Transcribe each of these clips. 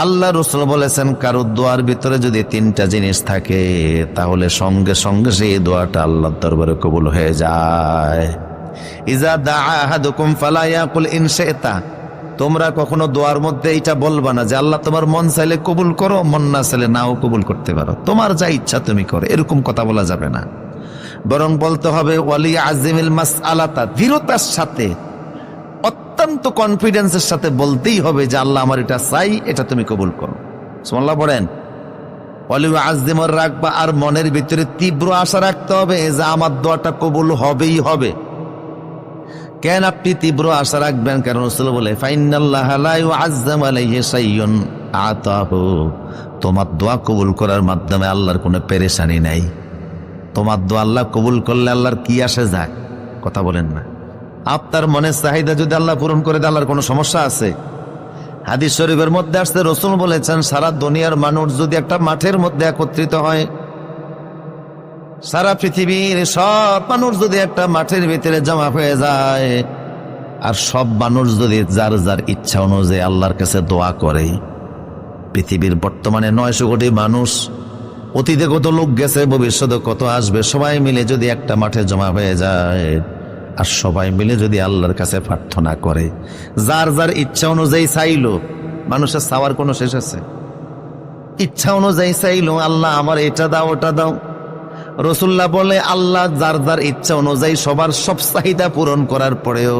আল্লাহ রসুল বলেছেন কারোর দোয়ার ভিতরে যদি তিনটা জিনিস থাকে, তাহলে সঙ্গে সঙ্গে সেই দোয়াটা আল্লাহর দরবারে কবুল হয়ে যায়। ইজা দা আহাদুকুম ফালা ইয়াকুল ইন শি'তা। তোমরা কখনো দোয়ার মধ্যে এটা বলবা না যে, আল্লাহ, তোমার মন চাইলে কবুল করো, মন না চাইলে নাও কবুল করতে পারো। তোমার যা ইচ্ছা তুমি করো, এরকম কথা বলা যাবে না। বরং বলতে হবে, ওয়ালি আজিমিল মাস আলাতা দৃঢ়তার সাথে অত্যন্ত কনফিডেন্সের সাথে বলতেই হবে যে আল্লাহ আমার এটা চাই, এটা তুমি কবুল করো। সোমাল্লাহ পড়েন। অলিউ আজিমর রাখবা আর মনের ভিতরে তীব্র আশা রাখতে হবে যে আমার দোয়াটা কবুল হবেই হবে। কেন আপনি তীব্র আশা রাখবেন? কারণ রসুল বলে ফাইনাল্লাহ তোমার দোয়া কবুল করার মাধ্যমে আল্লাহর কোনো পেরেশানি নাই। তোমার দোয়া আল্লাহ কবুল করলে আল্লাহর কি আসে যায়? কথা বলেন না। আপনার মনের চাহিদা যদি আল্লাহ পূরণ করে দেয়, আল্লাহর কোনো সমস্যা আছে? হাদিস শরীফের মধ্যে আসতে রসুল বলেছেন, সারা দুনিয়ার মানুষ যদি একটা মাঠের মধ্যে একত্রিত হয়, সারা পৃথিবীর সব মানুষ যদি একটা মাঠের ভিতরে জমা হয়ে যায়, আর সব মানুষ যদি যার যার ইচ্ছা অনুযায়ী আল্লাহর কাছে দোয়া করে, পৃথিবীর বর্তমানে নয়শো কোটি মানুষ, অতীতে কত লোক গেছে, ভবিষ্যতে কত আসবে, সবাই মিলে যদি একটা মাঠে জমা হয়ে যায় আর সবাই মিলে যদি আল্লাহর কাছে প্রার্থনা করে, যার যার ইচ্ছা অনুযায়ী চাইল, মানুষের চাওয়ার কোনো শেষ আছে? ইচ্ছা অনুযায়ী চাইল, আল্লাহ আমার এটা দাও, ওটা দাও। রসুল্লাহ বলে, আল্লাহ যার যার ইচ্ছা অনুযায়ী সবার সব চাহিদা পূরণ করার পরেও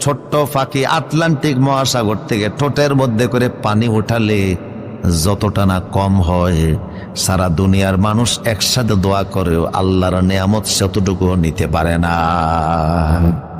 ছোট্ট ফাঁকি আটলান্টিক মহাসাগর থেকে ঠোঁটের মধ্যে করে পানি উঠালে যতটা না কম হয়, সারা দুনিয়ার মানুষ একসাথে দোয়া করেও আল্লাহর নেয়ামত সেতটুকুও নিতে পারে না।